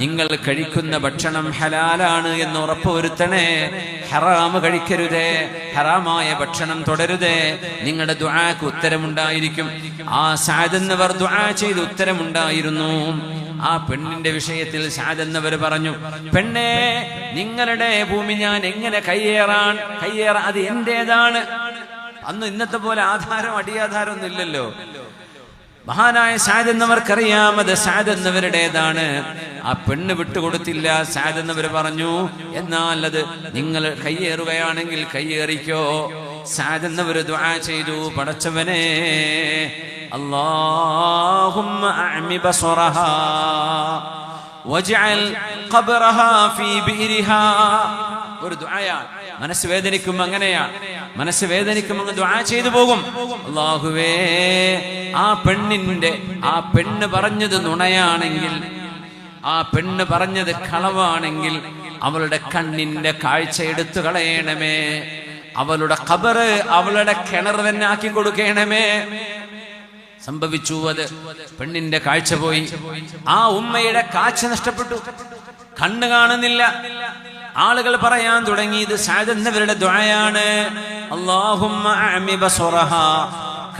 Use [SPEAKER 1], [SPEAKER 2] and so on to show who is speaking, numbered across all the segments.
[SPEAKER 1] നിങ്ങൾ കഴിക്കുന്ന ഭക്ഷണം ഹലാലാണ് എന്ന് ഉറപ്പുവരുത്തണേ. ഹറാമ് കഴിക്കരുതേ. ഹറാമായ ഭക്ഷണം തുടരുതേ. നിങ്ങളുടെ ദുആക്ക് ഉത്തരമുണ്ടായിരിക്കും. ആ സഅദ് എന്നവർ ദുആ ചെയ്ത് ഉത്തരമുണ്ടായിരുന്നു. ആ പെണ്ണിന്റെ വിഷയത്തിൽ സഅദ് എന്നവർ പറഞ്ഞു പെണ്ണേ നിങ്ങളുടെ ഭൂമി ഞാൻ എങ്ങനെ കയ്യേറാൻ? കയ്യേറാൻ അത് എന്റേതാണ്? അന്ന് ഇന്നത്തെ പോലെ ആധാരം അടിയാധാരം ഒന്നും ഇല്ലല്ലോ. മഹാനായ സാദ് എന്നവർക്കറിയാം അത് സാദ് എന്നവരുടേതാണ് ആ പെണ്ണ് വിട്ടുകൊടുത്തില്ല സാദ് എന്നവർ പറഞ്ഞു എന്നാൽ അത് നിങ്ങൾ കയ്യേറുകയാണെങ്കിൽ കയ്യേറിക്കോ സാദ് എന്നവർ ദുആ ചെയ്തു പടച്ചവനെ اللهم أعم بصرها واجعل قبرها في بئرها ഒരു ദുആയാണ് മനസ്സ് വേദനിക്കും അങ്ങനെയാണ് മനസ്സ് വേദനിക്കും അങ്ങ് ദുആ ചെയ്തു പോകും. അള്ളാഹുവേ ആ പെണ്ണിന്റെ ആ പെണ്ണ് പറഞ്ഞത് നുണയാണെങ്കിൽ ആ പെണ്ണ് പറഞ്ഞത് കളവാണെങ്കിൽ അവളുടെ കണ്ണിന്റെ കാഴ്ച എടുത്തു കളയണമേ. അവളുടെ ഖബറ് അവളുടെ കിണർ തന്നെ ആക്കി കൊടുക്കണമേ. സംഭവിച്ചു അത്. പെണ്ണിന്റെ കാഴ്ച പോയി. ആ ഉമ്മയുടെ കാഴ്ച നഷ്ടപ്പെട്ടു. കണ്ണ് കാണുന്നില്ല. ആളുകൾ പറയാൻ തുടങ്ങി ഇത് സാധന്നവരുടെ ദ്വായാണ് അള്ളാഹുറഹ.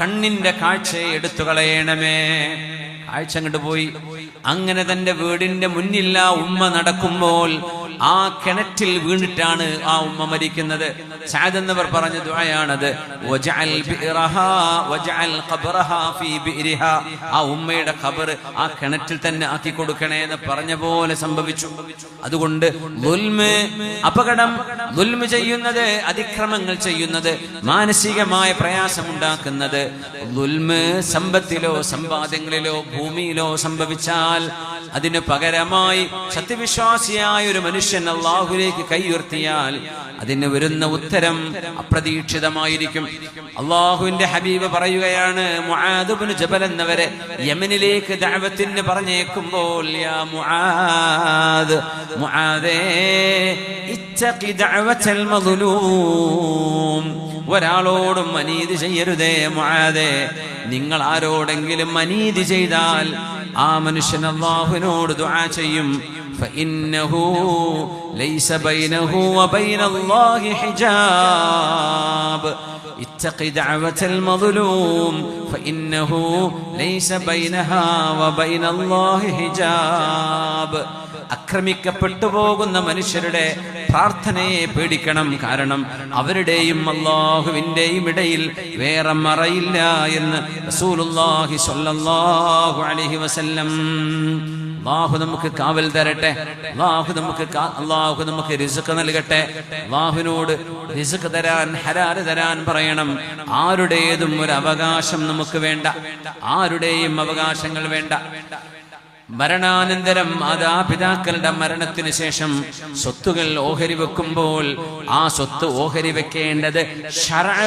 [SPEAKER 1] കണ്ണിന്റെ കാഴ്ച എടുത്തു കളയണമേ. കാഴ്ച അങ്ങോട്ട് പോയി. അങ്ങനെ തന്റെ വീടിന്റെ മുന്നില്ല ഉമ്മ നടക്കുമ്പോൾ ആ കിണറ്റിൽ വീണിട്ടാണ് ആ ഉമ്മ മരിക്കുന്നത്. സാദ് എന്നവർ പറഞ്ഞ ദുആയാണത്. ആ ഉമ്മയുടെ ഖബർ ആ കിണറ്റിൽ തന്നെ ആക്കി കൊടുക്കണേ എന്ന് പറഞ്ഞ പോലെ സംഭവിച്ചു. അതുകൊണ്ട് അപകടം ദുൽമ ചെയ്യുന്നത് അതിക്രമങ്ങൾ ചെയ്യുന്നത് മാനസികമായ പ്രയാസമുണ്ടാക്കുന്നത് ദുൽമ് സമ്പത്തിലോ സമ്പാദ്യങ്ങളിലോ ഭൂമിയിലോ സംഭവിച്ചാൽ അതിന് പകരമായി സത്യവിശ്വാസിയായ ഒരു മനുഷ്യൻ അള്ളാഹുലേക്ക് കൈയുർത്തിയാൽ അതിന് വരുന്ന ഉത്തരം അപ്രതീക്ഷിതമായിരിക്കും. അള്ളാഹുവിന്റെ ഹബീബ് പറയുകയാണ് മുആദുബ്നു ജബൽ എന്നവരെ യമനിലേക്ക് ദാവത്തിന് പറഞ്ഞേക്കുമ്പോൾ ഒരാളോടും അനീതി ചെയ്യരുതേ മുആദേ. നിങ്ങൾ ആരോടെങ്കിലും അനീതി ചെയ്താൽ ആ മനുഷ്യൻ അള്ളാഹുവിനോട് ദുആ ചെയ്യും فإنه ليس بينه وبين الله حجاب اتق دعوة المظلوم فإنه ليس بينها وبين الله حجاب അക്രമിക്കപ്പെട്ടു പോകുന്ന മനുഷ്യരുടെ പ്രാർത്ഥനയെ പേടിക്കണം. കാരണം അവരുടെയും അള്ളാഹുവിന്റെയും ഇടയിൽ വേറെ മറയില്ല എന്ന് റസൂലുള്ളാഹി സ്വല്ലല്ലാഹു അലൈഹി വസല്ലം. നമുക്ക് കാവൽ തരട്ടെ. അള്ളാഹു നമുക്ക് അള്ളാഹു നമുക്ക് രിസുക്ക് നൽകട്ടെ. അള്ളാഹുവിനോട് രിസുക്ക് തരാൻ ഹലാൽ തരാൻ പറയണം. ആരുടേതും ഒരു അവകാശം നമുക്ക് വേണ്ട. ആരുടെയും അവകാശങ്ങൾ വേണ്ട. മരണാനന്തരം മാതാപിതാക്കളുടെ മരണത്തിന് ശേഷം സ്വത്തുകൾ ഓഹരി വെക്കുമ്പോൾ ആ സ്വത്ത് ഓഹരി വെക്കേണ്ടത്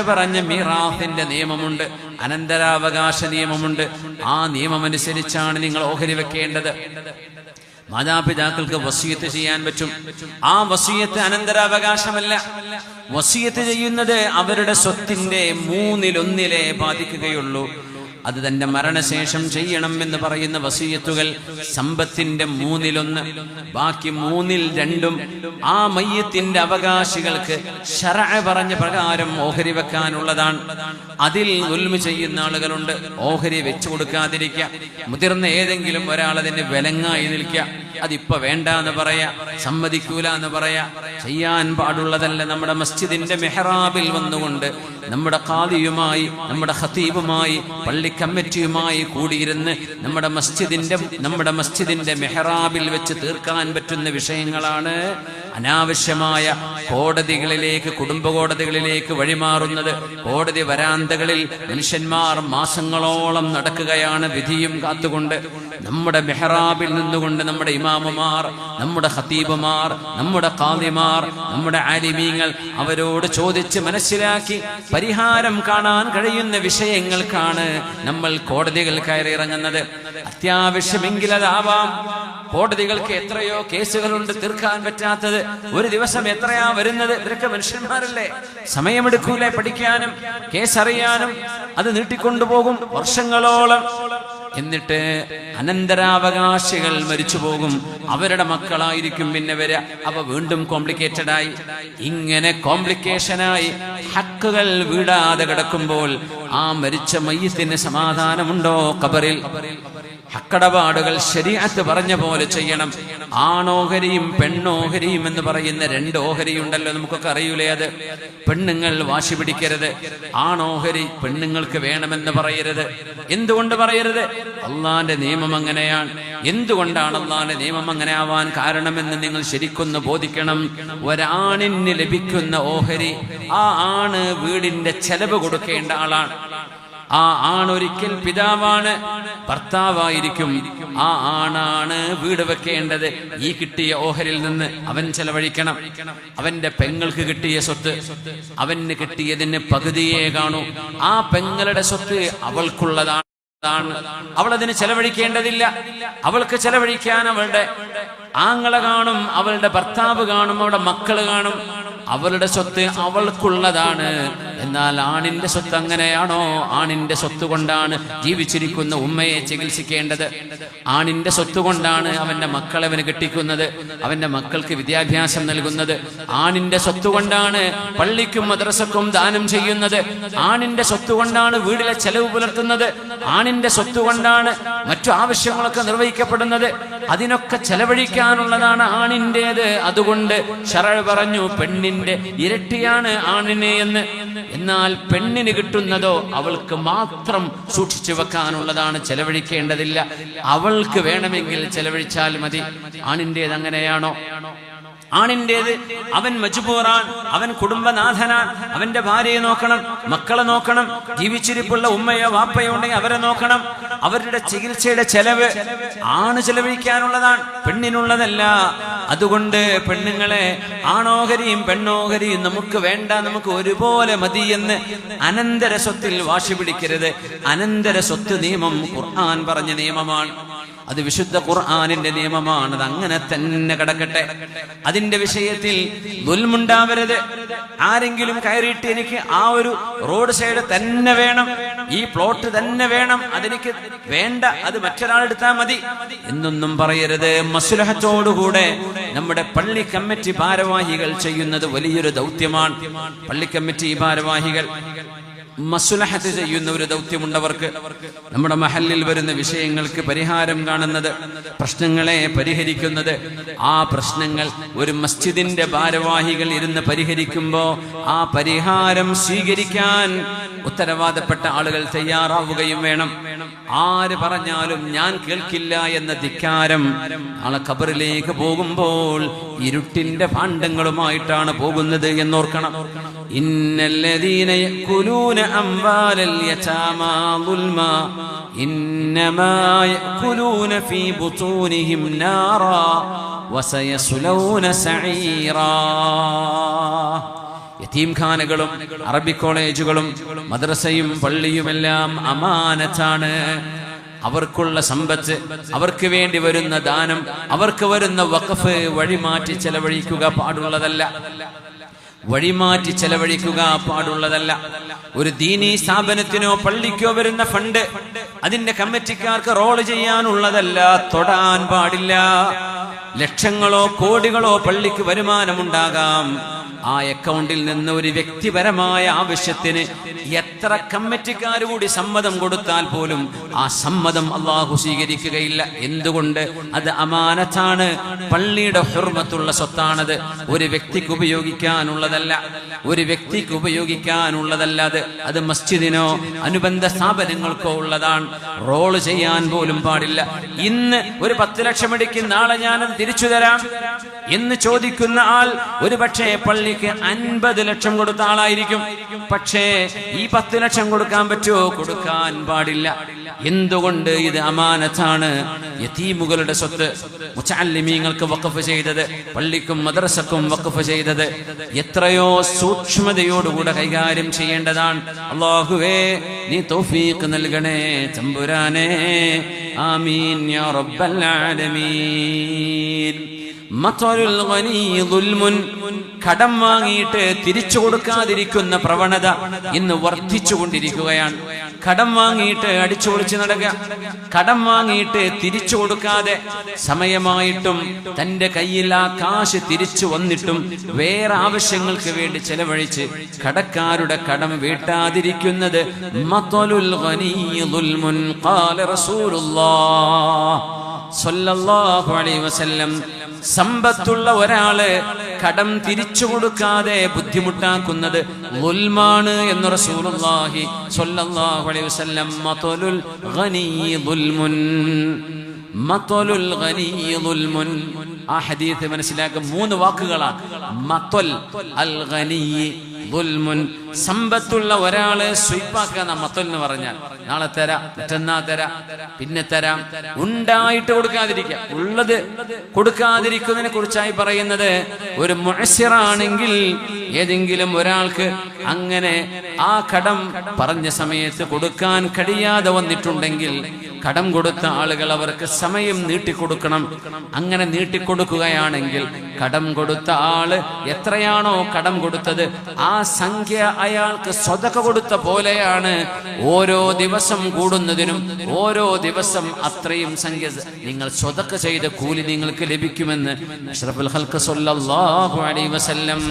[SPEAKER 1] പറഞ്ഞ മീറാഫിന്റെ നിയമമുണ്ട് അനന്തരാവകാശ നിയമമുണ്ട്. ആ നിയമം അനുസരിച്ചാണ് നിങ്ങൾ ഓഹരി വെക്കേണ്ടത്. മാതാപിതാക്കൾക്ക് വസീയത്ത് ചെയ്യാൻ പറ്റും. ആ വസീയത്ത് അനന്തരാവകാശമല്ല. വസീയത്ത് ചെയ്യുന്നത് അവരുടെ സ്വത്തിന്റെ മൂന്നിലൊന്നിലെ ബാധിക്കുകയുള്ളൂ. അത് തന്റെ മരണശേഷം ചെയ്യണം എന്ന് പറയുന്ന വസീയത്തുകൾ സമ്പത്തിന്റെ മൂന്നിലൊന്ന് ബാക്കി മൂന്നിൽ രണ്ടും ആ മയ്യത്തിന്റെ അവകാശികൾക്ക് പറഞ്ഞ പ്രകാരം ഓഹരി വെക്കാനുള്ളതാണ്. അതിൽ ഉൽമ ചെയ്യുന്ന ആളുകളുണ്ട്. ഓഹരി വെച്ചു കൊടുക്കാതിരിക്കുക. മുതിർന്ന ഏതെങ്കിലും ഒരാൾ അതിന് വിലങ്ങായി നിൽക്കുക. അതിപ്പോ വേണ്ട എന്ന് പറയാ. സമ്മതിക്കൂല എന്ന് പറയാ. ചെയ്യാൻ പാടുള്ളതല്ല നമ്മുടെ മസ്ജിദിന്റെ മെഹ്റാബിൽ വന്നുകൊണ്ട് നമ്മുടെ ഖാദിയുമായി നമ്മുടെ ഖത്തീബുമായി പള്ളി കമ്മിറ്റിയുമായി കൂടിയിരുന്ന് നമ്മുടെ മസ്ജിദിന്റെ നമ്മുടെ മസ്ജിദിന്റെ മെഹ്റാബിൽ വെച്ച് തീർക്കാൻ പറ്റുന്ന വിഷയങ്ങളാണ് അനാവശ്യമായ കോടതികളിലേക്ക് കുടുംബ കോടതികളിലേക്ക് വഴിമാറുന്നത് കോടതി വരാന്തകളിൽ മനുഷ്യന്മാർ മാസങ്ങളോളം നടക്കുകയാണ് വിധിയും കാത്തുകൊണ്ട് നമ്മുടെ മെഹ്റാബിൽ നിന്നുകൊണ്ട് നമ്മുടെ ഇമാമുമാർ നമ്മുടെ ഹത്തീബുമാർ നമ്മുടെ കാതിമാർ നമ്മുടെ ആലിമീങ്ങൾ അവരോട് ചോദിച്ച് മനസ്സിലാക്കി പരിഹാരം കാണാൻ കഴിയുന്ന വിഷയങ്ങൾക്കാണ് നമ്മൾ കോടതികൾ കയറി ഇറങ്ങുന്നത് അത്യാവശ്യമെങ്കിൽ അതാവാം. കോടതികൾക്ക് എത്രയോ കേസുകളുണ്ട് തീർക്കാൻ പറ്റാത്തത്. ഒരു ദിവസം എത്രയാ വരുന്നത്? ഇവരൊക്കെ മനുഷ്യന്മാരല്ലേ? സമയമെടുക്കൂലേ പഠിക്കാനും കേസറിയാനും. അത് നീട്ടിക്കൊണ്ടുപോകും വർഷങ്ങളോളം. എന്നിട്ട് അനന്തരാവകാശികൾ മരിച്ചു പോകും അവരുടെ മക്കളായിരിക്കും പിന്നെ വരിക. അവ വീണ്ടും കോംപ്ലിക്കേറ്റഡ് ആയി ഇങ്ങനെ കോംപ്ലിക്കേഷനായി ഹക്കുകൾ വീടാതെ കിടക്കുമ്പോൾ ആ മരിച്ച മയ്യത്തിന് സമാധാനമുണ്ടോ കബറിൽ ഹക്കടപാടുകൾ ശരിയാത്ത് പറഞ്ഞ പോലെ ചെയ്യണം. ആണോഹരിയും പെണ്ണോഹരിയും എന്ന് പറയുന്ന രണ്ട് ഓഹരി ഉണ്ടല്ലോ നമുക്കൊക്കെ അറിയൂലേ അത്? പെണ്ണുങ്ങൾ വാശി പിടിക്കരുത്. ആണോഹരി പെണ്ണുങ്ങൾക്ക് വേണമെന്ന് പറയരുത്. എന്തുകൊണ്ട് പറയരുത്? അള്ളാന്റെ നിയമം അങ്ങനെയാണ്. എന്തുകൊണ്ടാണ് അള്ളാന്റെ നിയമം അങ്ങനെ ആവാൻ കാരണമെന്ന് നിങ്ങൾ ശരിക്കൊന്ന് ബോധിക്കണം. ഒരാണിന് ലഭിക്കുന്ന ഓഹരി ആ ആണ് വീടിന്റെ ചെലവ് കൊടുക്കേണ്ട ആളാണ്. ആ ആണൊരിക്കൽ പിതാവാണ്. ഭർത്താവായിരിക്കും. ആ ആണാണ് വീട് വെക്കേണ്ടത്. ഈ കിട്ടിയ ഓഹരിൽ നിന്ന് അവൻ ചെലവഴിക്കണം. അവന്റെ പെങ്ങൾക്ക് കിട്ടിയ സ്വത്ത് അവന് കിട്ടിയതിന് പകുതിയെ കാണൂ. ആ പെങ്ങളുടെ സ്വത്ത് അവൾക്കുള്ളതാണ്. അവൾ അതിന് ചെലവഴിക്കേണ്ടതില്ല. അവൾക്ക് ചെലവഴിക്കാൻ അവളുടെ ആങ്ങളെ കാണും അവളുടെ ഭർത്താവ് കാണും അവളുടെ മക്കൾ കാണും. അവളുടെ സ്വത്ത് അവൾക്കുള്ളതാണ്. എന്നാൽ ആണിന്റെ സ്വത്ത് അങ്ങനെയാണോ? ആണിന്റെ സ്വത്ത് കൊണ്ടാണ് ജീവിച്ചിരിക്കുന്ന ഉമ്മയെ ചികിത്സിക്കേണ്ടത്. ആണിന്റെ സ്വത്ത് കൊണ്ടാണ് അവന്റെ മക്കളെ അവന് കെട്ടിക്കുന്നത്. അവന്റെ മക്കൾക്ക് വിദ്യാഭ്യാസം നൽകുന്നത്. ആണിന്റെ സ്വത്ത് കൊണ്ടാണ് പള്ളിക്കും മദ്രസക്കും ദാനം ചെയ്യുന്നത്. ആണിന്റെ സ്വത്ത് കൊണ്ടാണ് വീടിലെ ചെലവ് പുലർത്തുന്നത്. ആണിന്റെ സ്വത്ത് കൊണ്ടാണ് മറ്റു ആവശ്യങ്ങളൊക്കെ നിർവഹിക്കപ്പെടുന്നത്. അതിനൊക്കെ ചെലവഴിക്കാനുള്ളതാണ് ആണിന്റേത്. അതുകൊണ്ട് ഷറൾ പറഞ്ഞു പെണ്ണിന്റെ ഇരട്ടിയാണ് ആണിനെ എന്ന് എന്നാൽ പെണ്ണിന് കിട്ടുന്നതോ അവൾക്ക് മാത്രം സൂക്ഷിച്ചു വെക്കാനുള്ളതാണ് ചെലവഴിക്കേണ്ടതില്ല. അവൾക്ക് വേണമെങ്കിൽ ചെലവഴിച്ചാൽ മതി. ആണിന്റെത് അങ്ങനെയാണോ? ആണിന്റേത് അവൻ മജുബൂറാൻ അവൻ കുടുംബനാഥനാൻ അവന്റെ ഭാര്യയെ നോക്കണം മക്കളെ നോക്കണം ജീവിച്ചിരിപ്പുള്ള ഉമ്മയോ വാപ്പയോ ഉണ്ടെങ്കിൽ അവരെ നോക്കണം. അവരുടെ ചികിത്സയുടെ ചെലവ് ആണ് ചെലവഴിക്കാനുള്ളതാണ്. പെണ്ണിനുള്ളതല്ല. അതുകൊണ്ട് പെണ്ണുങ്ങളെ ആണോഹരിയും പെണ്ണോഹരിയും നമുക്ക് വേണ്ട നമുക്ക് ഒരുപോലെ മതി എന്ന് അനന്തര സ്വത്തിൽ വാശി പിടിക്കരുത്. അനന്തര സ്വത്ത് നിയമം ഖുർആൻ പറഞ്ഞ നിയമമാണ്. അത് വിശുദ്ധ ഖുർആാനിന്റെ നിയമമാണ്. അത് അങ്ങനെ തന്നെ കിടക്കട്ടെ. അതിന്റെ വിഷയത്തിൽ ദുൽമുണ്ടാവരുത് ആരെങ്കിലും കയറിയിട്ട് എനിക്ക് ആ ഒരു റോഡ് സൈഡ് തന്നെ വേണം ഈ പ്ലോട്ട് തന്നെ വേണം അതെനിക്ക് വേണ്ട അത് മറ്റൊരാളെടുത്താൽ മതി എന്നൊന്നും പറയരുത്. മസുലഹത്തോടുകൂടെ നമ്മുടെ പള്ളി കമ്മിറ്റി ഭാരവാഹികൾ ചെയ്യുന്നത് വലിയൊരു ദൗത്യമാണ്. പള്ളി കമ്മിറ്റി ഭാരവാഹികൾ മസുലഹത്ത് ചെയ്യുന്ന ഒരു ദൗത്യമുണ്ടവർക്ക് നമ്മുടെ മഹലിൽ വരുന്ന വിഷയങ്ങൾക്ക് പരിഹാരം കാണുന്നത് പ്രശ്നങ്ങളെ പരിഹരിക്കുന്നത്. ആ പ്രശ്നങ്ങൾ ഒരു മസ്ജിദിന്റെ ഭാരവാഹികൾ ഇരുന്ന് പരിഹരിക്കുമ്പോൾ ആ പരിഹാരം സ്വീകരിക്കാൻ ഉത്തരവാദപ്പെട്ട ആളുകൾ തയ്യാറാവുകയും വേണം. ആര് പറഞ്ഞാലും ഞാൻ കേൾക്കില്ല എന്ന ധിക്കാരം ആളെ ഖബറിലേക്ക് പോകുമ്പോൾ ഇരുട്ടിന്റെ ഭാണ്ഡങ്ങളുമായിട്ടാണ് പോകുന്നത് എന്നോർക്കണം. ഇന്നല്ലദീന ഇന്നമാ ഫീ യതീംഖാനകളും അറബി കോളേജുകളും മദ്രസയും പള്ളിയുമെല്ലാം അമാനത്താണ്. അവർക്കുള്ള സമ്പത്ത് അവർക്ക് വേണ്ടി വരുന്ന ദാനം അവർക്ക് വരുന്ന വഖഫ് വഴിമാറ്റി ചെലവഴിക്കുക പാടുള്ളതല്ല. വഴിമാറ്റി ചെലവഴിക്കുക പാടുള്ളതല്ല. ഒരു ദീനീ സ്ഥാപനത്തിനോ പള്ളിക്കോ വരുന്ന ഫണ്ട് അതിന്റെ കമ്മിറ്റിക്കാർക്ക് റോൾ ചെയ്യാനുള്ളതല്ല. തൊടാൻ പാടില്ല. ലക്ഷങ്ങളോ കോടികളോ പള്ളിക്ക് വരുമാനമുണ്ടാകാം. ആ അക്കൗണ്ടിൽ നിന്ന് ഒരു വ്യക്തിപരമായ ആവശ്യത്തിന് എത്ര കമ്മിറ്റിക്കാർ കൂടി സമ്മതം കൊടുത്താൽ പോലും ആ സമ്മതം അള്ളാഹു സ്വീകരിക്കുകയില്ല. എന്തുകൊണ്ട്? അത് അമാനത്താണ്. പള്ളിയുടെ ഹുർമത്തുള്ള സ്വത്താണത്. ഒരു വ്യക്തിക്ക് ഉപയോഗിക്കാനുള്ളതല്ല. ഒരു വ്യക്തിക്ക് ഉപയോഗിക്കാനുള്ളതല്ല അത്. അത് മസ്ജിദിനോ അനുബന്ധ സ്ഥാപനങ്ങൾക്കോ ഉള്ളതാണ്. റോൾ ചെയ്യാൻ പോലും പാടില്ല. ഇന്ന് ഒരു പത്ത് ലക്ഷം അടിക്കും നാളെ ഞാനത് തിരിച്ചു തരാം എന്ന് ചോദിക്കുന്ന ആൾ ഒരു പക്ഷേ പള്ളിക്ക് അൻപത് ലക്ഷം കൊടുത്ത ആളായിരിക്കും. പക്ഷേ ഈ പത്ത് ലക്ഷം കൊടുക്കാൻ പറ്റുമോ? കൊടുക്കാൻ പാടില്ല. എന്തുകൊണ്ട് ഇത് അമാനത്താണ്? യതീമുകളുടെ സ്വത്ത് മുച്ചാലിമീങ്ങൾക്ക് വക്കഫ് ചെയ്തത് പള്ളിക്കും മദ്രസക്കും വക്കഫ് ചെയ്തത്. എത്രയോ സൂക്ഷ്മതയോടുകൂടെ കൈകാര്യം ചെയ്യേണ്ടതാണ്. അള്ളാഹുവേ നീ തൗഫീഖ് നൽകണേ തമ്പുരാനേ. ആമീൻ യാ റബ്ബൽ ആലമീൻ. കടം വാങ്ങിയിട്ട് തിരിച്ചു കൊടുക്കാതിരിക്കുന്ന പ്രവണത ഇന്ന് വർദ്ധിച്ചുകൊണ്ടിരിക്കുകയാണ്. കടം വാങ്ങിയിട്ട് അടിച്ചു പൊളിച്ച് നടക്കുക. കടം വാങ്ങിയിട്ട് തിരിച്ചു കൊടുക്കാതെ സമയമായിട്ടും തന്റെ കയ്യിൽ ആ കാശ് തിരിച്ചു വന്നിട്ടും വേറെ ആവശ്യങ്ങൾക്ക് വേണ്ടി ചെലവഴിച്ച് കടക്കാരുടെ കടം വീട്ടാതിരിക്കുന്നത് സ്വല്ലല്ലാഹു അലൈഹി വസല്ലം സമ്പത്തുള്ള ഒരാൾ കടം തിരിച്ചു കൊടുക്കാതെ ബുദ്ധിമുട്ടാക്കുന്നത് ളുൽമാണ് എന്ന് റസൂലുള്ളാഹി സ്വല്ലല്ലാഹു അലൈഹി വസല്ലം. മതലുൽ ഗനീ ദുൽമുൻ മതലുൽ ഗനീ ദുൽമുൻ ആ ഹദീസ് മനസ്സിലാക്കുക മൂന്ന് വാക്കുകളാണ്. മതൽ അൽ ഗനീ ദുൽമുൻ സമ്പത്തുള്ള ഒരാൾ സ്വീപ്പാക്കുക മത്തൽ എന്ന് പറഞ്ഞാൽ. നാളെ തരാം മറ്റന്നാ തരാം പിന്നെ തരാം. ഉണ്ടായിട്ട് കൊടുക്കാതിരിക്കുക ഉള്ളത് കൊടുക്കാതിരിക്കുന്നതിനെ കുറിച്ചായി പറയുന്നത് ഒരു മുഴസിറാണെങ്കിൽ ഏതെങ്കിലും ഒരാൾക്ക് അങ്ങനെ ആ കടം പറഞ്ഞ സമയത്ത് കൊടുക്കാൻ കഴിയാതെ വന്നിട്ടുണ്ടെങ്കിൽ കടം കൊടുത്ത ആളുകൾ അവർക്ക് സമയം നീട്ടിക്കൊടുക്കണം. അങ്ങനെ നീട്ടിക്കൊടുക്കുകയാണെങ്കിൽ കടം കൊടുത്ത ആൾ എത്രയാണോ കടം കൊടുത്തത് ആ സംഖ്യ അയാൾക്ക് സ്വതക കൊടുത്ത പോലെയാണ് ഓരോ ദിവസം കൂടുന്നതിനും ഓരോ ദിവസം അത്രയും സംഖ്യ നിങ്ങൾ സ്വതക്ക ചെയ്ത കൂലി നിങ്ങൾക്ക് ലഭിക്കുമെന്ന് അഷ്റഫുൽ ഹൽക്ക് സല്ലല്ലാഹു അലൈഹി വസല്ലം